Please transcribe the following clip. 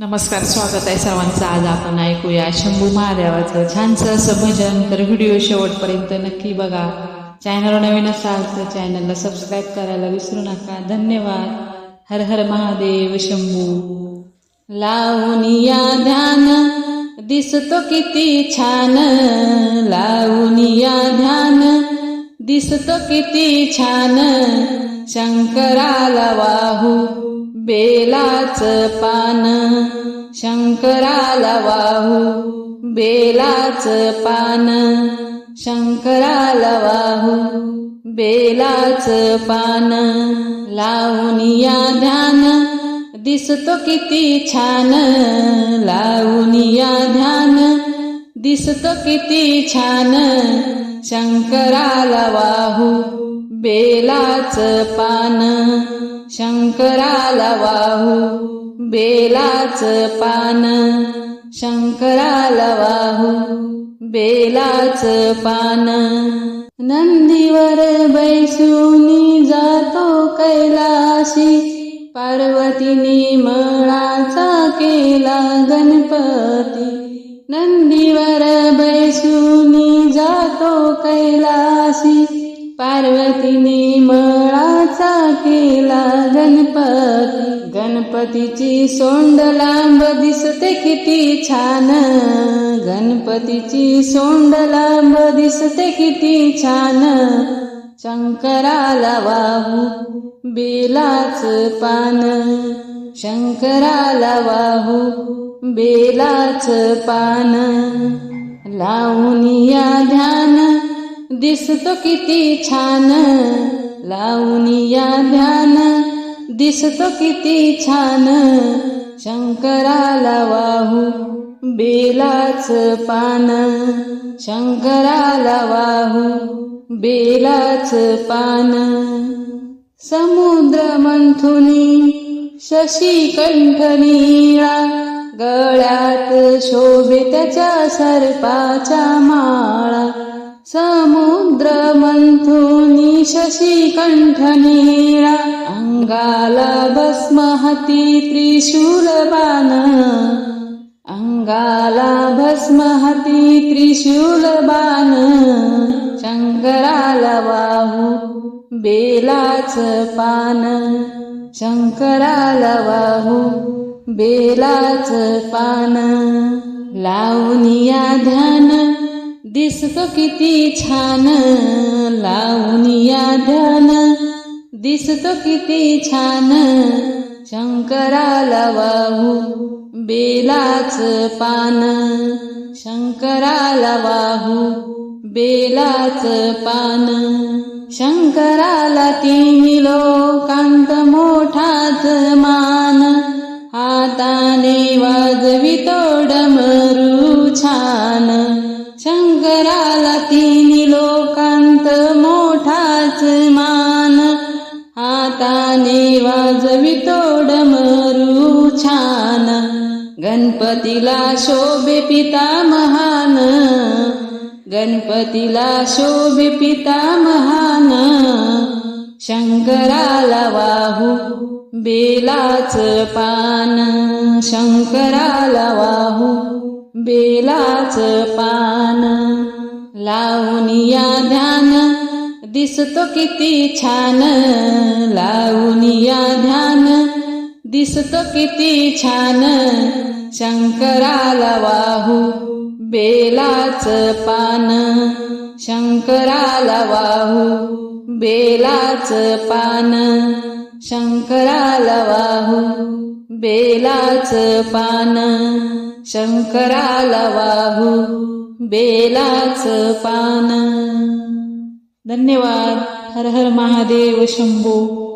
नमस्कार स्वागत आहे सर्वांचं. आज आपण ऐकूया शंभू महादेवाचं छानसं असं भजन तर व्हिडिओ शेवटपर्यंत नक्की बघा. चॅनल नवीन असाल तर चॅनलला सबस्क्राईब करायला विसरू नका. धन्यवाद. हर हर महादेव शंभू. लावून या ध्यान. दिसतो किती छान. लावून या ध्यान. दिसतो किती छान. शंकराला वाहू. बेलाच पान शंकराला वाहू. बेलाच पान शंकराला वाहू. बेलाच पान लावून या ध्यान. दिसतो किती छान. लावून या ध्यान. दिसतो किती छान. शंकराला वाहू. बेलाच पान शंकराला वाहू बेलाच पान. शंकराला वाहू बेलाच पान. नंदीवर बैसूनी जातो कैलाशी पार्वतीने मळाचा केला गणपती. नंदीवर गणपतीची सोंड लांब दिसते किती छान. गणपतीची सोंड लांब दिसते किती छान. शंकराला वाहू बेलाच पान. शंकराला वाहू बेलाच पान. लावून या ध्यान दिसतो किती छान. लावून या ध्यान दिसतो किती छान. शंकराला वाहू बेलाच पान. शंकराला वाहू बेलाच पान. समुद्र मंथुनी शशी कंठ निळा गळ्यात शोभे त्याच्या सर्पाच्या माळा. समुद्र मंथुनी शशी कंठ निळा अंगाला भस्महति हाती त्रिशूल बाण अंगाला भस्म त्रिशूल बाण शंकराला वाहू बेलाच पान शंकराला वाहू बेलाच पान लावून या ध्यान। दिसतो किती छान लावून या ध्यान दिसतो किती छान शंकराला वाहू बेलाच पान. शंकराला वाहू बेलाच पान. शंकराला तिन्ही लोकांत मोठाच मान. हाताने वाजवितो डमरू छान. हाताने वाजवितो मरू छान. गणपतीला शोभे पिता महान. गणपतीला शोभे पिता महान. शंकराला वाहू बेलाच पान. शंकराला वाहू बेलाच पान. लावून या ध्यान दिसतो किती छान लावून या ध्यान. दिसतो किती छान शंकराला वाहू बेलाच पान. शंकराला वाहू बेलाच पान. शंकराला वाहू बेलाच पान. शंकराला वाहू बेलाच पान. धन्यवाद. हर हर महादेव शंभू.